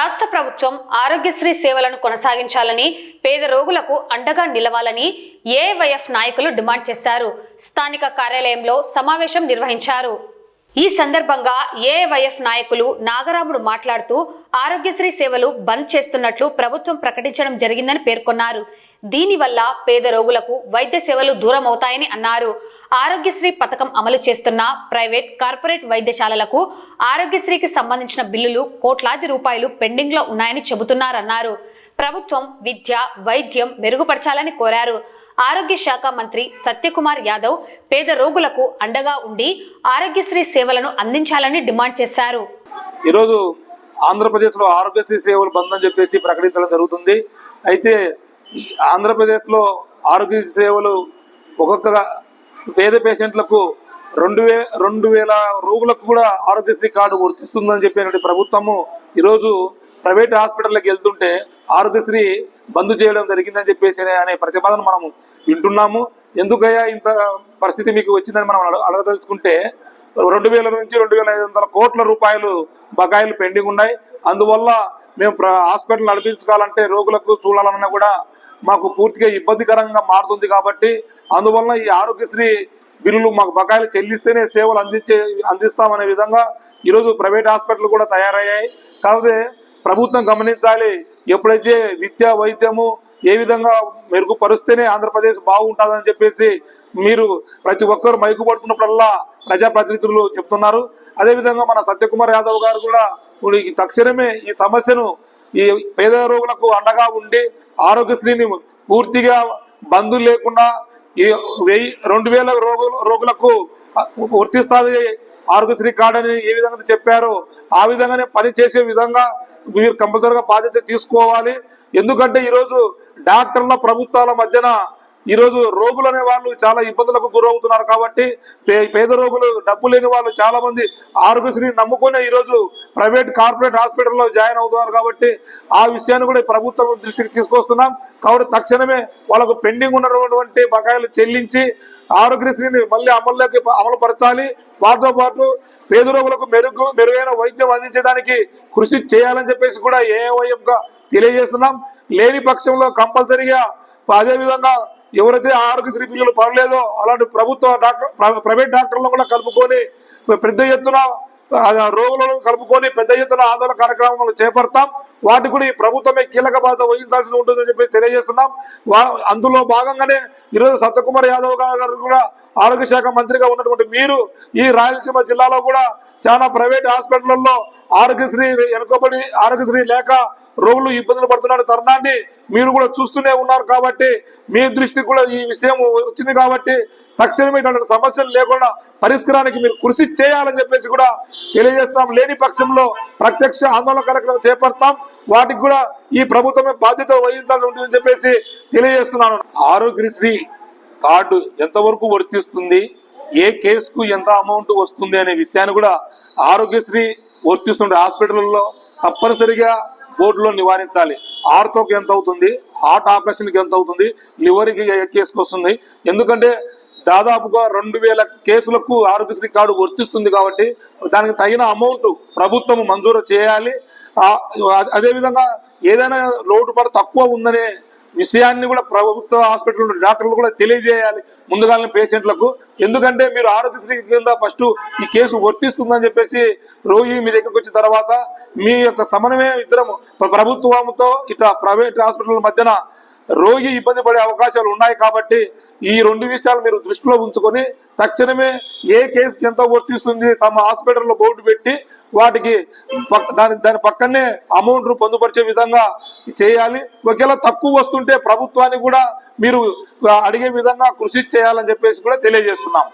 రాష్ట్ర ప్రభుత్వం ఆరోగ్యశ్రీ సేవలను కొనసాగించాలని పేద రోగులకు అండగా నిలవాలని ఏవైఎఫ్ నాయకులు డిమాండ్ చేశారు. స్థానిక కార్యాలయంలో సమావేశం నిర్వహించారు. ఈ సందర్భంగా ఏవైఎఫ్ నాయకులు నాగరాముడు మాట్లాడుతూ ఆరోగ్యశ్రీ సేవలు బంద్ చేస్తున్నట్లు ప్రభుత్వం ప్రకటించడం జరిగిందని పేర్కొన్నారు. దీనివల్ల పేద రోగులకు వైద్య సేవలు దూరం అవుతాయని అన్నారు. ఆరోగ్యశ్రీ పథకం అమలు చేస్తున్న ప్రైవేట్ కార్పొరేట్ వైద్యశాలలకు ఆరోగ్యశ్రీకి సంబంధించిన బిల్లులు కోట్లాది రూపాయలు పెండింగ్లో ఉన్నాయని చెబుతున్నారన్నారు. ప్రభుత్వం విద్య వైద్యం మెరుగుపరచాలని కోరారు. ఆరోగ్య శాఖ మంత్రి సత్యకుమార్ యాదవ్ పేద రోగులకు అండగా ఉండి ఆరోగ్యశ్రీ సేవలను అందించాలని డిమాండ్ చేశారు. ఈరోజు ఆంధ్రప్రదేశ్లో ఆరోగ్యశ్రీ సేవలు బంద్ అని చెప్పేసి ప్రకటించడం జరుగుతుంది. అయితే ఆంధ్రప్రదేశ్లో ఆరోగ్య సేవలు ఒక్కొక్క పేద పేషెంట్లకు రెండు వే రెండు వేల రోగులకు కూడా ఆరోగ్యశ్రీ కార్డు వర్తిస్తుందని చెప్పినటువంటి ప్రభుత్వము ఈరోజు ప్రైవేట్ హాస్పిటల్కి వెళ్తుంటే ఆరోగ్యశ్రీ బంద్ చేయడం జరిగిందని చెప్పేసి అనే ప్రతిపాదన మనం వింటున్నాము. ఎందుకయ్యా ఇంత పరిస్థితి మీకు వచ్చిందని మనం అడగ- అడగదలుచుకుంటే రెండు వేల నుంచి రెండు వేల ఐదు వందల కోట్ల రూపాయలు బకాయిలు పెండింగ్ ఉన్నాయి. అందువల్ల మేము హాస్పిటల్ నడిపించుకోవాలంటే రోగులకు చూడాలన్నా కూడా మాకు పూర్తిగా ఇబ్బందికరంగా మారుతుంది కాబట్టి అందువల్ల ఈ ఆరోగ్యశ్రీ బిల్లులు మాకు బకాయిలు చెల్లిస్తేనే సేవలు అందించే అందిస్తామనే విధంగా ఈరోజు ప్రైవేట్ హాస్పిటల్ కూడా తయారయ్యాయి. కాకపోతే ప్రభుత్వం గమనించాలి ఎప్పుడైతే విద్య వైద్యము ఏ విధంగా మెరుగుపరుస్తేనే ఆంధ్రప్రదేశ్ బాగుంటుందని చెప్పేసి మీరు ప్రతి ఒక్కరు మైకుపడుతున్నప్పుడల్లా ప్రజాప్రతినిధులు చెప్తున్నారు. అదేవిధంగా మన సత్యకుమార్ యాదవ్ గారు కూడా ఈ తక్షణమే ఈ సమస్యను ఈ పేద రోగులకు అండగా ఉండి ఆరోగ్యశ్రీని పూర్తిగా బంద్ లేకుండా ఈ వెయ్యి రెండు వేల రోగులు రోగులకు వర్తిస్తుంది ఆరోగ్యశ్రీ కార్డు అని ఏ విధంగా చెప్పారో ఆ విధంగానే పని చేసే విధంగా మీరు కంపల్సరీగా బాధ్యత తీసుకోవాలి. ఎందుకంటే ఈరోజు డాక్టర్ల ప్రభుత్వాల మధ్యన ఈరోజు రోగులు అనే వాళ్ళు చాలా ఇబ్బందులకు గురవుతున్నారు కాబట్టి పే- పేద రోగులు డబ్బు లేని వాళ్ళు చాలా మంది ఆరోగ్యశ్రీ నమ్ముకునే ఈరోజు ప్రైవేట్ కార్పొరేట్ హాస్పిటల్లో జాయిన్ అవుతున్నారు కాబట్టి ఆ విషయాన్ని కూడా ప్రభుత్వం దృష్టికి తీసుకొస్తున్నాం. కాబట్టి తక్షణమే వాళ్ళకు పెండింగ్ ఉన్నటువంటి బకాయిలు చెల్లించి ఆరోగ్యశ్రీని మళ్ళీ అమల్లోకి అమలు పరచాలి. వాటితో పాటు పేద రోగులకు మెరుగు మెరుగైన వైద్యం అందించడానికి కృషి చేయాలని చెప్పేసి కూడా ఏఓఎంగా తెలియజేస్తున్నాం. లేని పక్షంలో కంపల్సరీగా అదే విధంగా ఎవరైతే ఆరోగ్యశ్రీ బిల్లులు పడలేదో అలాంటి ప్రభుత్వ డాక్టర్ ప్ర- ప్రైవేట్ డాక్టర్లను కూడా కలుపుకొని పెద్ద ఎత్తున రోగులను కలుపుకొని పెద్ద ఎత్తున ఆందోళన కార్యక్రమాలు చేపడతాం. వాటికి కూడా ఈ ప్రభుత్వమే కీలక బాధ్యత వహించాల్సి ఉంటుందని చెప్పి తెలియజేస్తున్నాం. అందులో భాగంగానే ఈరోజు సత్యకుమార్ యాదవ్ గారు కూడా ఆరోగ్య శాఖ మంత్రిగా ఉన్నటువంటి మీరు ఈ రాయలసీమ జిల్లాలో కూడా చాలా ప్రైవేట్ హాస్పిటల్లో ఆరోగ్యశ్రీ వెనుకబడి ఆరోగ్యశ్రీ లేక రోగులు ఇబ్బందులు పడుతున్న తరుణాన్ని మీరు కూడా చూస్తూనే ఉన్నారు కాబట్టి మీ దృష్టికి కూడా ఈ విషయం వచ్చింది కాబట్టి తక్షణమే ఇటువంటి సమస్యలు లేకుండా పరిష్కారానికి మీరు కృషి చేయాలని చెప్పేసి కూడా తెలియజేస్తాం. లేని పక్షంలో ప్రత్యక్ష ఆందోళన కార్యక్రమం చేపడతాం. వాటికి కూడా ఈ ప్రభుత్వమే బాధ్యత వహించాల్సి ఉంటుందని చెప్పేసి తెలియజేస్తున్నాను. ఆరోగ్యశ్రీ కార్డు ఎంతవరకు వర్తిస్తుంది? ఏ కేసుకు ఎంత అమౌంట్ వస్తుంది అనే విషయాన్ని కూడా ఆరోగ్యశ్రీ వర్తిస్తుండే హాస్పిటల్లో తప్పనిసరిగా బోర్డులో నివారించాలి. ఆర్థోకి ఎంత అవుతుంది? హార్ట్ ఆపరేషన్కి ఎంత అవుతుంది? లివర్కి కేసుకు వస్తుంది? ఎందుకంటే దాదాపుగా రెండు వేల కేసులకు ఆరోగ్యశ్రీ కార్డు వర్తిస్తుంది కాబట్టి దానికి తగిన అమౌంట్ ప్రభుత్వం మంజూరు చేయాలి. అదేవిధంగా ఏదైనా లోటుపాటు తక్కువ ఉందనే విషయాన్ని కూడా ప్రభుత్వ హాస్పిటల్ డాక్టర్లు కూడా తెలియజేయాలి ముందుగానే పేషెంట్లకు. ఎందుకంటే మీరు ఆరోగ్యశ్రీ కింద ఫస్ట్ ఈ కేసు వర్తిస్తుందని చెప్పేసి రోగి మీ దగ్గరకు వచ్చిన తర్వాత మీ యొక్క సమన్వయం ఇద్దరం ప్రభుత్వంతో ఇట్లా ప్రైవేట్ హాస్పిటల్ మధ్యన రోగి ఇబ్బంది పడే అవకాశాలు ఉన్నాయి కాబట్టి ఈ రెండు విషయాలు మీరు దృష్టిలో ఉంచుకొని తక్షణమే ఏ కేసుకి ఎంత వర్తిస్తుంది తమ హాస్పిటల్లో బోర్డు పెట్టి వాటికి దాని దాని పక్కనే అమౌంట్ పొందుపరిచే విధంగా చేయాలి. ఒకవేళ తక్కువ వస్తుంటే ప్రభుత్వాన్ని కూడా మీరు అడిగే విధంగా కృషి చేయాలని చెప్పేసి కూడా తెలియజేస్తున్నాం